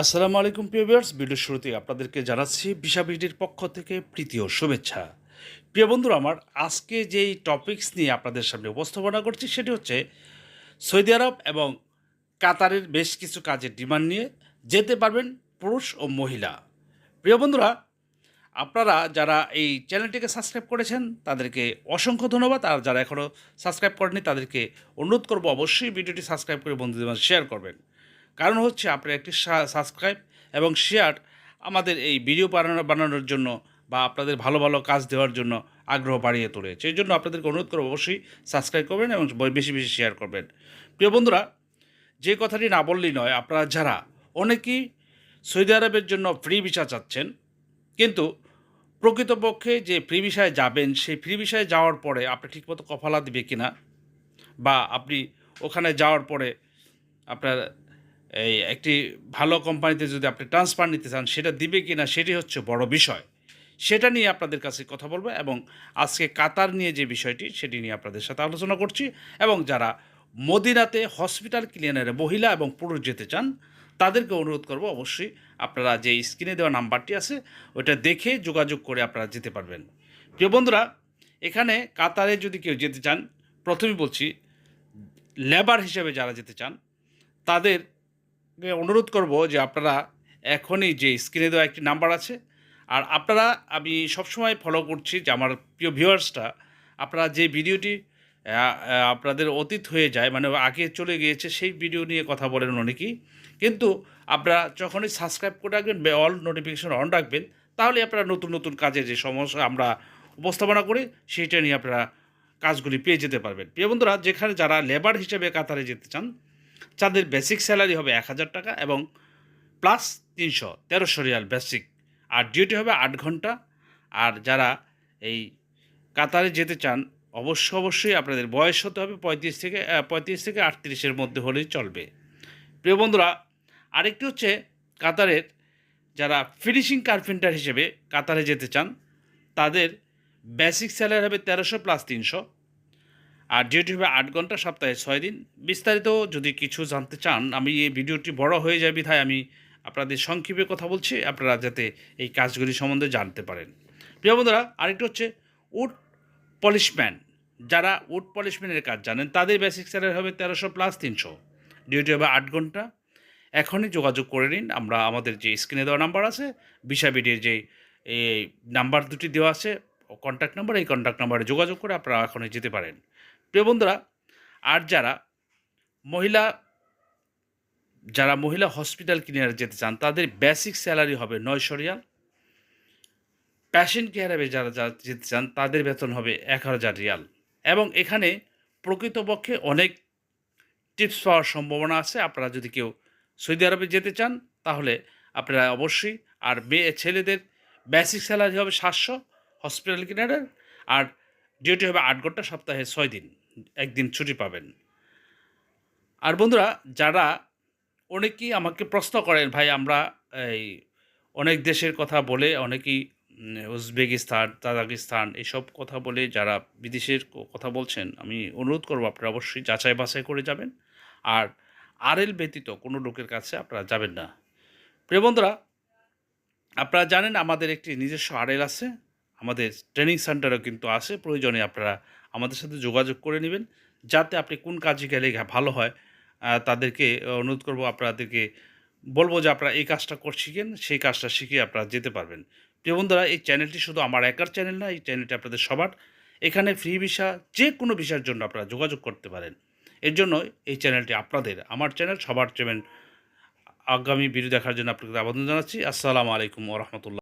আসসালামু আলাইকুম, প্রিয় ভিউয়ার্স। ভিডিও শুরুতে আপনাদেরকে জানাচ্ছি বিশা বিডির পক্ষ থেকে প্রীতি ও শুভেচ্ছা। প্রিয় বন্ধুরা, আমার আজকে যেই টপিকস নিয়ে আপনাদের সামনে উপস্থাপনা করছি, সেটি হচ্ছে সৌদি আরব এবং কাতারের বেশ কিছু কাজের ডিমান্ড নিয়ে যেতে পারবেন পুরুষ ও মহিলা। প্রিয় বন্ধুরা, আপনারা যারা এই চ্যানেলটিকে সাবস্ক্রাইব করেছেন, তাদেরকে অসংখ্য ধন্যবাদ। আর যারা এখনও সাবস্ক্রাইব করেনি তাদেরকে অনুরোধ করব অবশ্যই ভিডিওটি সাবস্ক্রাইব করে বন্ধুদের শেয়ার করবেন। কারণ হচ্ছে আপনার একটি সাবস্ক্রাইব এবং শেয়ার আমাদের এই ভিডিও বানানো বানানোর জন্য বা আপনাদের ভালো ভালো কাজ দেওয়ার জন্য আগ্রহ বাড়িয়ে তোলে। সেই জন্য আপনাদেরকে অনুরোধ করব অবশ্যই সাবস্ক্রাইব করবেন এবং বেশি বেশি শেয়ার করবেন। প্রিয় বন্ধুরা, যে কথাটি না বললেই নয়, আপনারা যারা অনেকেই সৌদি আরবের জন্য ফ্রি ভিসা চাচ্ছেন, কিন্তু প্রকৃতপক্ষে যে ফ্রি ভিসায় যাবেন, সেই ফ্রি ভিসায় যাওয়ার পরে আপনি ঠিকমতো কফালা দিবে কিনা বা আপনি ওখানে যাওয়ার পরে আপনার এই একটি ভালো কোম্পানিতে যদি আপনি ট্রান্সফার নিতে চান, সেটা দিবে কি না সেটি হচ্ছে বড় বিষয়। সেটা নিয়ে আপনাদের কাছে কথা বলব এবং আজকে কাতার নিয়ে যে বিষয়টি, সেটি নিয়ে আপনাদের সাথে আলোচনা করছি এবং যারা মদিনাতে হসপিটাল ক্লিনারে মহিলা এবং পুরুষ যেতে চান, তাদেরকে অনুরোধ করব অবশ্যই আপনারা যে স্ক্রিনে দেওয়া নাম্বারটি আছে ওটা দেখে যোগাযোগ করে আপনারা যেতে পারবেন। প্রিয় বন্ধুরা, এখানে কাতারে যদি কেউ যেতে চান, প্রথমেই বলছি লেবার হিসেবে যারা যেতে চান, তাদের অনুরোধ করব যে আপনারা এখনই যে স্ক্রিনে দেওয়া একটি নাম্বার আছে, আর আপনারা, আমি সবসময় ফলো করছি যে আমার প্রিয় ভিউয়ার্সটা আপনারা যে ভিডিওটি আপনাদের অতীত হয়ে যায় মানে আগে চলে গিয়েছে, সেই ভিডিও নিয়ে কথা বলেন অনেকেই কিন্তু আপনারা যখনই সাবস্ক্রাইব করে রাখবেন অল নোটিফিকেশন অন রাখবেন, তাহলে আপনারা নতুন নতুন কাজের যে সমস্যা আমরা উপস্থাপনা করি, সেইটা নিয়ে আপনারা কাজগুলি পেয়ে যেতে পারবেন। প্রিয় বন্ধুরা, যেখানে যারা লেবার হিসেবে কাতারে যেতে চান যাদের বেসিক স্যালারি হবে এক হাজার টাকা এবং প্লাস তিনশো, তেরোশো রিয়াল বেসিক আর ডিউটি হবে আট ঘণ্টা। আর যারা এই কাতারে যেতে চান, অবশ্য অবশ্যই আপনাদের বয়স হতে হবে পঁয়ত্রিশ থেকে পঁয়ত্রিশ থেকে আটত্রিশের মধ্যে হলেই চলবে। প্রিয় বন্ধুরা, আরেকটি হচ্ছে কাতারের যারা ফিনিশিং কার্পেন্টার হিসেবে কাতারে যেতে চান, তাদের বেসিক স্যালারি হবে তেরোশো প্লাস তিনশো। আর ডিউটি হবে আট ঘণ্টা সপ্তাহে ছয় দিন, বিস্তারিত যদি কিছু জানতে চান, আমি এই ভিডিওটি বড় হয়ে যায় বিধায় আমি আপনাদের সংক্ষেপে কথা বলছি, আপনারা যাতে এই কাজগুলি সম্বন্ধে জানতে পারেন। প্রিয় বন্ধুরা, আরেকটি হচ্ছে উড পলিশম্যান। যারা উড পলিশম্যানের কাজ জানেন, তাদের বেসিক স্যালারি হবে তেরোশো প্লাস তিনশো। ডিউটি হবে আট ঘণ্টা, এখনই যোগাযোগ করে নিন। আমরা আমাদের যে স্ক্রিনে দেওয়া নাম্বার আছে বিশা বিডির যে এই নাম্বার দুটি দেওয়া আছে কন্ট্যাক্ট নাম্বার এই কন্ট্যাক্ট নাম্বারে যোগাযোগ করে আপনারা এখনই যেতে পারেন। প্রিয় বন্ধুরা, আর যারা মহিলা যারা মহিলা হসপিটাল ক্লিনিয়ারে যেতে চান, তাদের বেসিক স্যালারি হবে নয়শো রিয়াল। প্যাশেন্ট কেয়ারে যারা যেতে চান, তাদের বেতন হবে এক হাজার রিয়াল। এবং এখানে প্রকৃতপক্ষে অনেক টিপস পাওয়ার সম্ভাবনা আছে। আপনারা যদি কেউ সৌদি আরবে যেতে চান, তাহলে আপনারা অবশ্যই, আর মেয়ে, ছেলেদের বেসিক স্যালারি হবে সাতশো হসপিটাল ক্লিনারের আর ডিউটি হবে আট ঘণ্টা, সপ্তাহে ছয় দিন। একদিন ছুটি পাবেন। আর বন্ধুরা, যারা অনেকেই আমাকে প্রশ্ন করেন, ভাই, আমরা এই অনেক দেশের কথা বলে, অনেকেই উজবেকিস্তান, তাজাকিস্তান, এসব কথা বলে যারা বিদেশের কথা বলছেন, আমি অনুরোধ করব আপনারা অবশ্যই যাচাই বাছাই করে যাবেন। আর আরএল ব্যতীত কোনো লোকের কাছে আপনারা যাবেন না। প্রিয় বন্ধুরা, আপনারা জানেন আমাদের একটি নিজস্ব আরএল আছে, আমাদের ট্রেনিং সেন্টারও কিন্তু আছে, প্রয়োজনে আপনারা আমাদের সাথে যোগাযোগ করে নেবেন, যাতে আপনি কোন কাজে গেলে ভালো হয় তাদেরকে অনুরোধ করব আপনাদেরকে বলব যে আপনারা এই কাজটা শিখেন, সেই কাজটা শিখে আপনারা যেতে পারবেন। প্রিয় বন্ধুরা, এই চ্যানেলটি শুধু আমার একার চ্যানেল না, এই চ্যানেলটি আপনাদের সবার। এখানে ফ্রি ভিসা, যে কোনো ভিসার জন্য আপনারা যোগাযোগ করতে পারেন। এর জন্য এই চ্যানেলটি আপনাদের, আমার চ্যানেল সবার চ্যানেল আগামী ভিডিও দেখার জন্য আপনাকে আবেদন জানাচ্ছি। আসসালামু আলাইকুম ওরহমতুল্লাহ